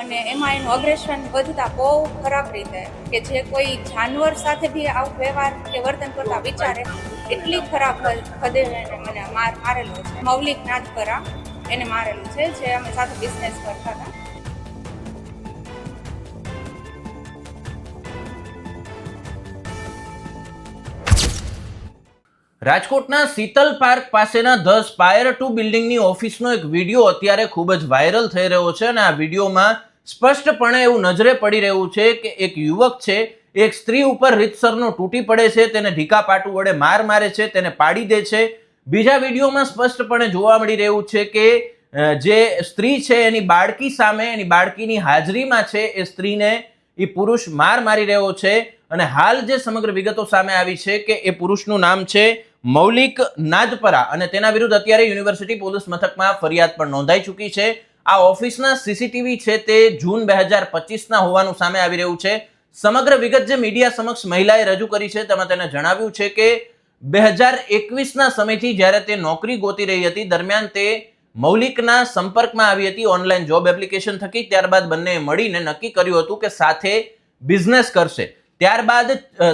અને એમાં એનું અગ્રેશન વધતા બહુ ખરાબ રીતે કે જે કોઈ જાનવર સાથે બી આવું વ્યવહાર કે વર્તન કરતા વિચારે, એટલી ખરાબ હદે મને માર, મારેલો છે. મૌલિક નાદપરા એને મારેલું છે, જે અમે સાથે બિઝનેસ કરતા હતા. રાજકોટના શીતલ પાર્ક પાસેના ધ સ્પાયર ટુ બિલ્ડિંગની ઓફિસનો એક વીડિયો અત્યારે ખૂબ જ વાયરલ થઈ રહ્યો છે અને આ વિડીયોમાં સ્પષ્ટપણે એવું નજરે પડી રહ્યું છે કે એક યુવક છે, એક સ્ત્રી ઉપર રીતસરનો તૂટી પડે છે, તેને ઢીકા પાટું વડે માર મારે છે, તેને પાડી દે છે. બીજા વિડીયોમાં સ્પષ્ટપણે જોવા મળી રહ્યું છે કે જે સ્ત્રી છે એની બાળકી સામે, એની બાળકીની હાજરીમાં છે, એ સ્ત્રીને એ પુરુષ માર મારી રહ્યો છે અને હાલ જે સમગ્ર વિગતો સામે આવી છે કે એ પુરુષનું નામ છે મૌલિક નાદપરા અને તેના વિરુદ્ધ અત્યારે યુનિવર્સિટી પોલીસ મથકમાં ફરિયાદ પણ નોંધાઈ ચૂકી છે. આ ઓફિસના સીસીટીવી છે તે જૂન બે હજાર પચીસના હોવાનું સામે આવી રહ્યું છે. સમગ્ર વિગત જે મીડિયા સમક્ષ મહિલાએ રજૂ કરી છે તેમાં તેને જણાવ્યું છે કે બે હજાર એકવીસના સમયથી જ્યારે તે નોકરી ગોતી રહી હતી, દરમિયાન તે મૌલિકના સંપર્કમાં આવી હતી, ઓનલાઈન જોબ એપ્લિકેશન થકી, ત્યારબાદ બંને મળીને નક્કી કર્યું હતું કે સાથે બિઝનેસ કરશે. ત્યારબાદ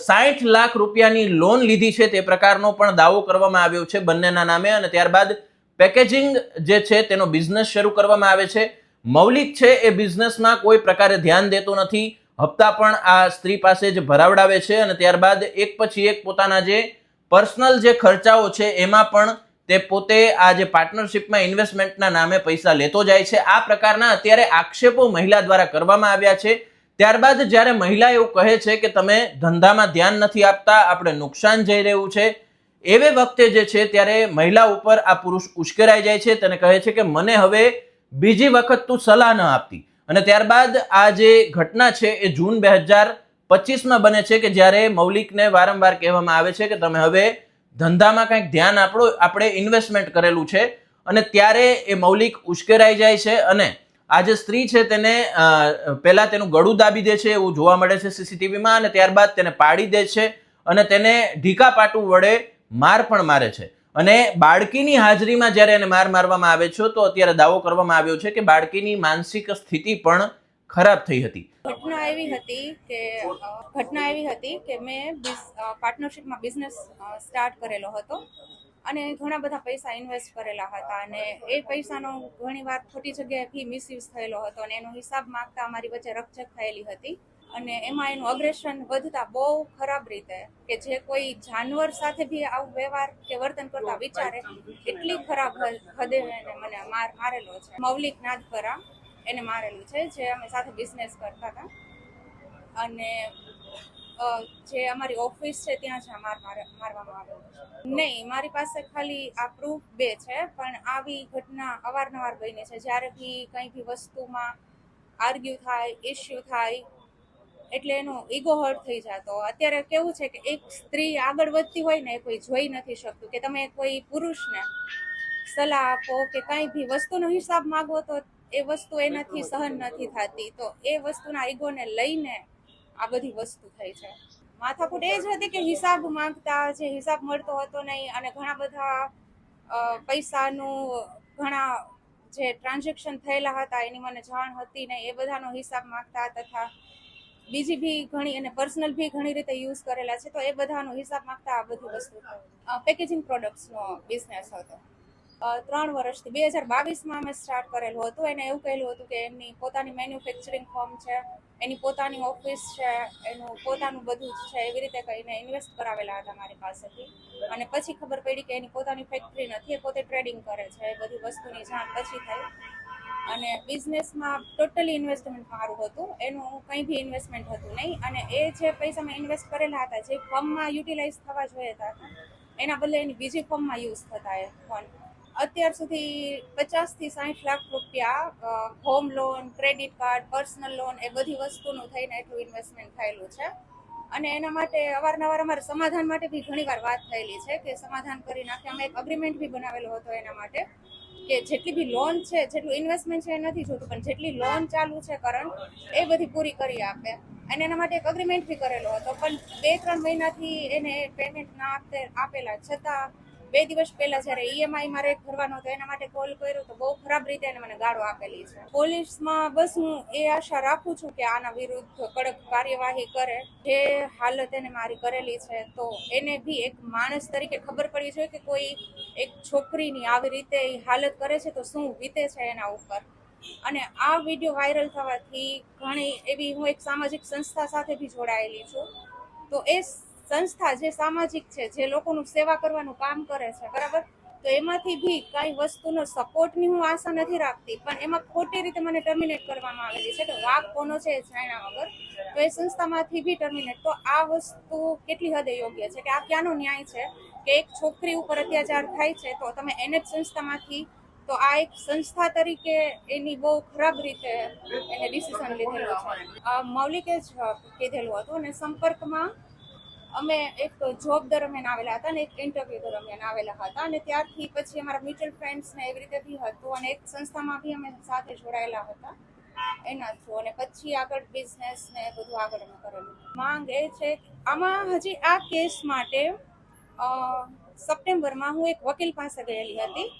સાઠ લાખ રૂપિયાની લોન લીધી છે તે પ્રકારનો પણ દાવો કરવામાં આવ્યો છે બંનેના નામે અને ત્યારબાદ પેકેજિંગ જે છે તેનો બિઝનેસ શરૂ કરવામાં આવે છે. મૌલિક છે એ બિઝનેસમાં કોઈ પ્રકારે ધ્યાન દેતો નથી. હપ્તા પણ આ સ્ત્રી પાસે જ ભરાવડાવે છે અને ત્યારબાદ એક પછી એક પોતાના જે પર્સનલ જે ખર્ચાઓ છે એમાં પણ તે પોતે આ જે પાર્ટનરશિપમાં ઇન્વેસ્ટમેન્ટના નામે પૈસા લેતો જાય છે. આ પ્રકારના અત્યારે આક્ષેપો મહિલા દ્વારા કરવામાં આવ્યા છે. ત્યારબાદ જ્યારે મહિલા એવું કહે છે કે તમે ધંધામાં ધ્યાન નથી આપતા, આપણે નુકસાન જઈ રહ્યું છે, એવે વખતે જે છે ત્યારે મહિલા ઉપર આ પુરુષ ઉશ્કેરાઈ જાય છે. તેને કહે છે કે મને હવે બીજી વખત તું સલાહ ન આપતી. અને ત્યારબાદ આ જે ઘટના છે એ જૂન બે હજાર પચીસમાં બને છે કે જ્યારે મૌલિકને વારંવાર કહેવામાં આવે છે કે તમે હવે ધંધામાં કંઈક ધ્યાન આપણો આપણે ઇન્વેસ્ટમેન્ટ કરેલું છે. અને ત્યારે એ મૌલિક ઉશ્કેરાઈ જાય છે અને આ જે સ્ત્રી છે તેને પહેલા તેનું ગળું દાબી દે છે એવું જોવા મળે છે સીસીટીવીમાં અને ત્યારબાદ તેને પાડી દે છે અને તેને ઢીકા પાટું વડે માર પણ મારે છે. અને બાળકીની હાજરીમાં જ્યારે એને માર મારવામાં આવે છે, તો અત્યારે દાવો કરવામાં આવ્યો છે કે બાળકીની માનસિક સ્થિતિ પણ ખરાબ થઈ હતી. ઘટના એવી હતી કે ઘટના એવી હતી કે મેં પાર્ટનરશિપમાં બિઝનેસ સ્ટાર્ટ કરેલો હતો. અને ઘણા બધા પૈસા ઇન્વેસ્ટ કરેલા હતા અને એ પૈસાનો ઘણીવાર ખોટી જગ્યાએ ફી મિસયુઝ થયેલો હતો અને એનો હિસાબ માગતા અમારી વચ્ચે રકઝક થયેલી હતી. અને એમાં એનું અગ્રેશન વધતા બહુ ખરાબ રીતે કે જે કોઈ જાનવર સાથે બી આવું વ્યવહાર કે વર્તન કરતા વિચારે એટલી ખરાબ હદે મને માર, મારેલો છે. મૌલિક નાદપરા એને મારેલું છે, જે અમે સાથે બિઝનેસ કરતા હતા. અને જે અમારી ઓફિસ છે ત્યાં જ મારવામાં આવેલો નહીં, મારી પાસે ખાલી આ પ્રૂફ બે છે, પણ આવી ઘટના અવારનવાર બની છે. જ્યારે બી કંઈ બી વસ્તુમાં આર્ગ્યુ થાય ઇશ્યુ થાય, એટલે એનો ઈગો હર્ટ થઈ જતો. અત્યારે કેવું છે કે એક સ્ત્રી આગળ વધતી હોય ને એ કોઈ જોઈ નથી શકતું. કે તમે કોઈ પુરુષને સલાહ આપો કે કંઈ બી વસ્તુનો હિસાબ માગો તો એ વસ્તુ એનાથી સહન નથી થતી. તો એ વસ્તુના ઈગોને લઈને આ બધી વસ્તુ થઈ છે. માથાકૂટ એ જ હતી કે હિસાબ માંગતા જે હિસાબ મળતો હતો નહીં અને ઘણા બધા પૈસાનું ઘણા જે ટ્રાન્ઝેક્શન થયેલા હતા, એની મને જાણ હતી ને એ બધાનો હિસાબ માંગતા તથા બીજી બી ઘણી અને પર્સનલ બી ઘણી રીતે યુઝ કરેલા છે, તો એ બધાનો હિસાબ માંગતા આ બધી વસ્તુ. પેકેજિંગ પ્રોડક્ટ્સનો બિઝનેસ હતો. ત્રણ વર્ષથી. બે હજાર બાવીસમાં અમે સ્ટાર્ટ કરેલું હતું. એને એવું કહેલું હતું કે એમની પોતાની મેન્યુફેક્ચરિંગ ફોર્મ છે, એની પોતાની ઓફિસ છે, એનું પોતાનું બધું જ છે, એવી રીતે કહીને ઇન્વેસ્ટ કરાવેલા હતા મારી પાસેથી. અને પછી ખબર પડી કે એની પોતાની ફેક્ટરી નથી, એ પોતે ટ્રેડિંગ કરે છે, એ બધી વસ્તુની જાણ પછી થઈ. અને બિઝનેસમાં ટોટલી ઇન્વેસ્ટમેન્ટ મારું હતું. એનું કંઈ બી ઇન્વેસ્ટમેન્ટ હતું નહીં. અને એ જે પૈસા મેં ઇન્વેસ્ટ કરેલા હતા, જે ફોર્મમાં યુટિલાઇઝ થવા જોઈએ હતા, એના બદલે એની બીજી ફોર્મમાં યુઝ થતા એ ફંડ અત્યાર સુધી પચાસથી સાઠ લાખ રૂપિયા home loan credit card personal loan એ બધી વસ્તુનું થઈને એટલું ઇન્વેસ્ટમેન્ટ થયેલું છે. અને એના માટે અવારનવાર અમારે સમાધાન માટે બી ઘણીવાર વાત થયેલી છે કે સમાધાન કરી નાખે. અમે એક અગ્રીમેન્ટ બી બનાવેલો હતો એના માટે કે જેટલી બી લોન છે, જેટલું ઇન્વેસ્ટમેન્ટ છે એ નથી જોતું, પણ જેટલી લોન ચાલુ છે કરંટ એ બધી પૂરી કરી આપે. અને એના માટે એક અગ્રીમેન્ટ બી કરેલો હતો, પણ બે ત્રણ મહિનાથી એને પેમેન્ટ ના આપેલા છતાં બે દિવસ પહેલા જ્યારે ઈએમઆઈ મારે ભરવાનો હતો, એના માટે કોલ કર્યો તો બહુ ખરાબ રીતે એને મને ગાળો આપેલી છે. પોલીસમાં બસ હું એ આશા રાખું છું કે આના વિરુદ્ધ કડક કાર્યવાહી કરે. જે હાલત એને મારી કરેલી છે, તો એને બી એક માણસ તરીકે ખબર પડવી જોઈએ કે કોઈ એક છોકરીની આવી રીતે હાલત કરે છે તો શું વીતે છે એના ઉપર. અને આ વીડિયો વાયરલ થવાથી ઘણી એવી હું એક સામાજિક સંસ્થા સાથે બી જોડાયેલી છું. તો એ સંસ્થા જે સામાજિક છે, જે લોકોનું સેવા કરવાનું કામ કરે છે, બરાબર? તો એમાંથી બી કાંઈ વસ્તુનો સપોર્ટની હું આશા નથી રાખતી, પણ એમાં ખોટી રીતે મને ટર્મિનેટ કરવામાં આવેલી છે. કે વાક કોનો છે જાણ્યા વગર, તો એ સંસ્થામાંથી બી ટર્મિનેટ તો આ વસ્તુ કેટલી હદે યોગ્ય છે કે આ ક્યાંનો ન્યાય છે કે એક છોકરી ઉપર અત્યાચાર થાય છે, તો તમે એને જ સંસ્થામાંથી, તો આ એક સંસ્થા તરીકે એની બહુ ખરાબ રીતે એને ડિસિઝન લીધેલું છે. મૌલિકે જ કીધેલું હતું અને સંપર્કમાં અમે એક જોબ દરમિયાન આવેલા હતા અને એક ઇન્ટરવ્યૂ દરમિયાન આવેલા હતા અને ત્યારથી પછી અમારા મ્યુચ્યુઅલ ફ્રેન્ડ્સ ને એવી રીતે બી હતું અને એક સંસ્થામાં બી અમે સાથે જોડાયેલા હતા. એના થ્રુ અને પછી આગળ બિઝનેસ ને બધું આગળ અમે કરેલું. માંગ એ છે, આમાં હજી આ કેસ માટે સપ્ટેમ્બરમાં હું એક વકીલ પાસે ગયેલી હતી.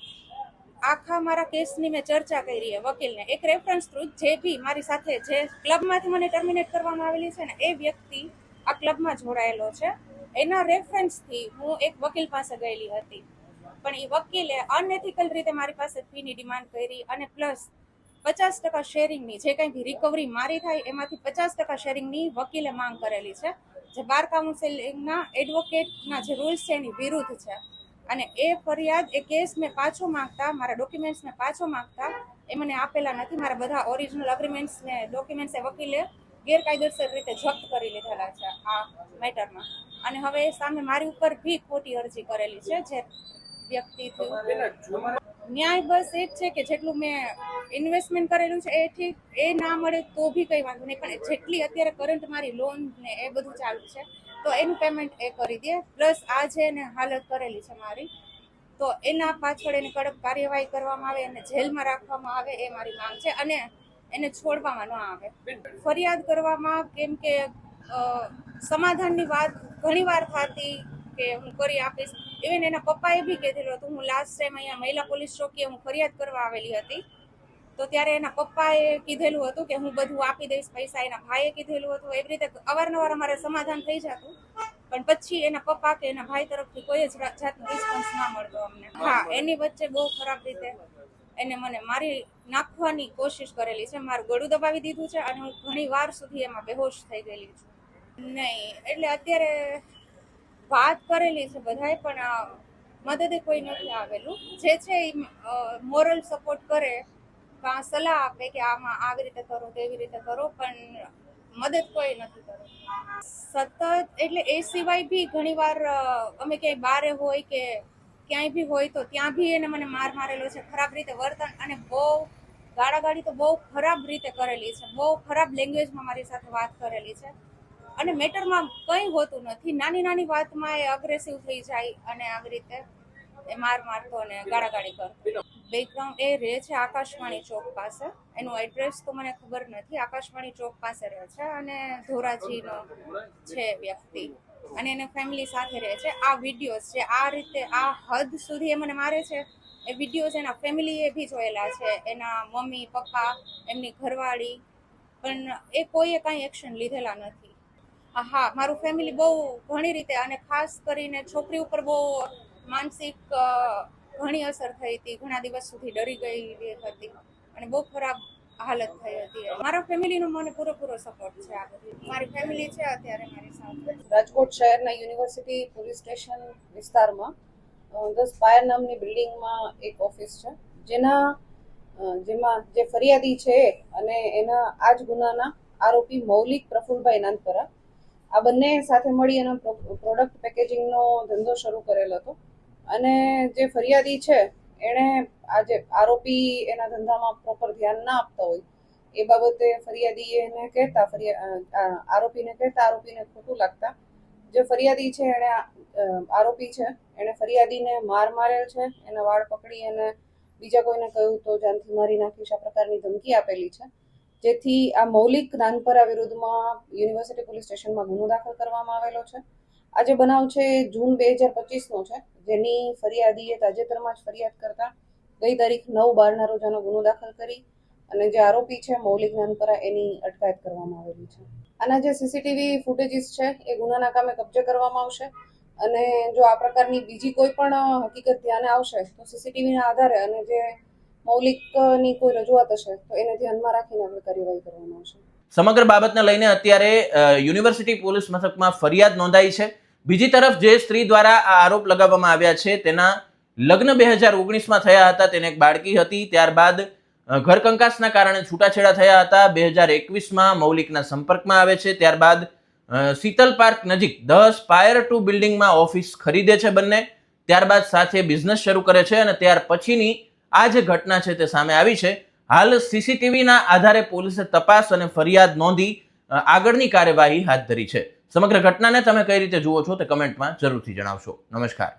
આખા મારા કેસની મેં ચર્ચા કરી છે વકીલને. એક રેફરન્સ થ્રુ જે બી મારી સાથે જે ક્લબમાંથી મને ટર્મિનેટ કરવામાં આવેલી છે ને, એ વ્યક્તિ આ ક્લબમાં જોડાયેલો છે. એના રેફરન્સથી હું એક વકીલ પાસે ગયેલી હતી. પણ એ વકીલે અનએથિકલ રીતે મારી પાસે ફીની ડિમાન્ડ કરી અને પ્લસ પચાસ ટકા શેરિંગની જે કંઈ બી રિકવરી મારી થાય એમાંથી પચાસ ટકા શેરિંગની વકીલે માંગ કરેલી છે. જે બાર કાઉન્સિલિંગના એડવોકેટના જે રૂલ્સ છે એની વિરુદ્ધ છે. અને એ ફરિયાદ, એ કેસ મેં પાછો માંગતા, મારા ડોક્યુમેન્ટ્સ મેં પાછો માંગતા, એ મને આપેલા નથી. મારા બધા ઓરિજિનલ અગ્રીમેન્ટ્સ ને ડોક્યુમેન્ટ્સ એ વકીલે ગેરકાયદેસર રીતે જપ્ત કરી લીધેલા છે આ મેટરમાં. અને હવે સામે મારી ઉપર બી ખોટી અરજી કરેલી છે, જે વ્યક્તિ ન્યાય બસ એ જ છે કે જેટલું મેં ઇન્વેસ્ટમેન્ટ કરેલું છે એ ઠીક એ ના મળે તો બી કંઈ વાંધો નહીં. પણ જેટલી અત્યારે કરંટ મારી લોન ને એ બધું ચાલુ છે, તો એનું પેમેન્ટ એ કરી દે. પ્લસ આ જે એને હાલત કરેલી છે મારી, તો એના પાછળ એની કડક કાર્યવાહી કરવામાં આવે અને જેલમાં રાખવામાં આવે એ મારી માંગ છે. અને એને છોડવામાં ન આવે. ફરિયાદ કરવામાં કેમ કે સમાધાનની વાત ઘણીવાર થતી કે હું કરી આપીશ. ઇવન એના પપ્પાએ બી કીધેલું હતું હું લાસ્ટ ટાઈમ અહીંયા મહિલા પોલીસ ચોકીએ હું ફરિયાદ કરવા આવેલી હતી. તો ત્યારે એના પપ્પાએ કીધેલું હતું કે હું બધું આપી દઈશ પૈસા. એના ભાઈએ કીધેલું હતું એવી રીતે અવારનવાર અમારે સમાધાન થઈ જતું. પણ પછી એના પપ્પા કે એના ભાઈ તરફથી કોઈ જ જાતનો રિસ્પોન્સ ના મળતો અમને. હા એની વચ્ચે બહુ ખરાબ રીતે એને મને મારી નાખવાની કોશિશ કરેલી છે. મારું ગળું દબાવી દીધું છે અને હું ઘણી વાર સુધી એમાં બેહોશ થઈ ગયેલી છું. નહીં, એટલે અત્યારે વાત કરેલી છે બધાએ, પણ મદદે કોઈ નથી આવેલું. જે છે એ મોરલ સપોર્ટ કરે કાં સલાહ આપે કે આમાં આવી રીતે કરો, તેવી રીતે કરો, પણ મદદ કોઈ નથી કરો સતત, એટલે એ સિવાય બી ઘણીવાર અમે ક્યાંય બારે હોય કે ક્યાંય બી હોય તો ત્યાં બી એને મને માર મારેલો છે, ખરાબ રીતે વર્તન અને બહુ ગાળાગાળી તો બહુ ખરાબ રીતે કરેલી છે, બહુ ખરાબ લેંગ્વેજમાં મારી સાથે વાત કરેલી છે. અને મેટરમાં કંઈ હોતું નથી, નાની નાની વાતમાં એ અગ્રેસિવ થઈ જાય અને આવી રીતે એ માર મારતો અને ગાળાગાળી કરતો. બેકગ્રાઉન્ડ એ રહે છે આકાશવાણી ચોક પાસે, એનું એડ્રેસ તો મને ખબર નથી, આકાશવાણી ચોક પાસે રહે છે અને ધોરાજીનો છે વ્યક્તિ. અને એને ફેમિલી સાથે રહે છે. આ વિડીયોઝ છે. આ રીતે આ હદ સુધી એ મને મારે છે. એ વિડીયોઝ એના ફેમિલીએ બી જોયેલા છે. એના મમ્મી પપ્પા એમની ઘરવાળી. પણ એ કોઈએ કાંઈ એક્શન લીધેલા નથી. હા, મારું ફેમિલી બહુ ઘણી રીતે અને ખાસ કરીને છોકરી ઉપર બહુ માનસિક ઘણી અસર થઈ હતી. ઘણા દિવસ સુધી ડરી ગઈ હતી. અને બહુ ખરાબ હાલત થઈ હતી મારા ફેમિલીનો મને પૂરેપૂરો સપોર્ટ છે આ બધી. મારી ફેમિલી છે અત્યારે મારી સાથે. રાજકોટ શહેરના યુનિવર્સિટી પોલીસ સ્ટેશન વિસ્તારમાં ધ સ્પાયર નામની બિલ્ડિંગમાં એક ઓફિસ છે. જેના જેમાં જે ફરિયાદી છે અને એના આ જ ગુનાના આરોપી મૌલિક પ્રફુલભાઈ નાનપરા, આ બંને સાથે મળી એનો પ્રોડક્ટ પેકેજિંગનો ધંધો શરૂ કરેલ હતો. અને જે ફરિયાદી છે એણે આજે આરોપી એના ધંધામાં પ્રોપર ધ્યાન ના આપતા હોય, એ બાબતે ફરિયાદીએ એને કહેતા, ફરિયા આરોપીને કહેતા, આરોપીને ખોટું લાગતા. જે ફરિયાદી છે એણે આરોપી છે, એણે ફરિયાદીને માર મારેલ છે, એના વાળ પકડી અને બીજા કોઈને કહ્યું તો જાનથી મારી નાખીશ, આ પ્રકારની ધમકી આપેલી છે. જેથી આ મૌલિક નાનપરા વિરુદ્ધમાં યુનિવર્સિટી પોલીસ સ્ટેશનમાં ગુનો દાખલ કરવામાં આવેલો છે. આ જે બનાવ છે જૂન બે હજાર પચીસનો છે. જેની ફરિયાદીએ તાજેતરમાં જ ફરિયાદ કરતા ગઈ તારીખ નવ બારના રોજ આનો ગુનો દાખલ કરી અને જે આરોપી છે, મૌલિક નાનપરા એની અટકાયત કરવામાં આવેલી છે. આના જે સીસીટીવી ફૂટેજીસ છે, એ ગુનાના કામે કબજે કરવામાં આવશે. અને જો આ પ્રકારની બીજી કોઈ પણ હકીકત ધ્યાને આવશે, તો સીસીટીવીના આધારે અને જે મૌલિકની કોઈ રજૂઆત હશે, તો એને ધ્યાનમાં રાખીને આપણે કાર્યવાહી કરવામાં આવશે. સમગ્ર બાબતને લઈને અત્યારે યુનિવર્સિટી પોલીસ મથકમાં ફરિયાદ નોંધાઈ છે. બીજી તરફ જે સ્ત્રી દ્વારા આ આરોપ લગાવવામાં આવ્યા છે, તેના લગ્ન બે હજાર ઓગણીસમાં થયા હતા. તેને એક બાળકી હતી. ત્યારબાદ ઘરકંકાસના ઘર કંકાસના કારણે છૂટાછેડા થયા હતા. બે હજાર એકવીસમાં મૌલિકના સંપર્કમાં આવે છે. ત્યારબાદ શીતલ પાર્ક નજીક દસ પાયર ટુ બિલ્ડિંગમાં ઓફિસ ખરીદે છે બંને. ત્યારબાદ સાથે બિઝનેસ શરૂ કરે છે અને ત્યાર પછીની આ જે ઘટના છે તે સામે આવી છે. હાલ સીસીટીવીના આધારે પોલીસે તપાસ અને ફરિયાદ નોંધી આગળની કાર્યવાહી હાથ ધરી છે. સમગ્ર ઘટનાને તમે કઈ રીતે જુઓ છો તે કમેન્ટમાં જરૂરથી જણાવશો. નમસ્કાર.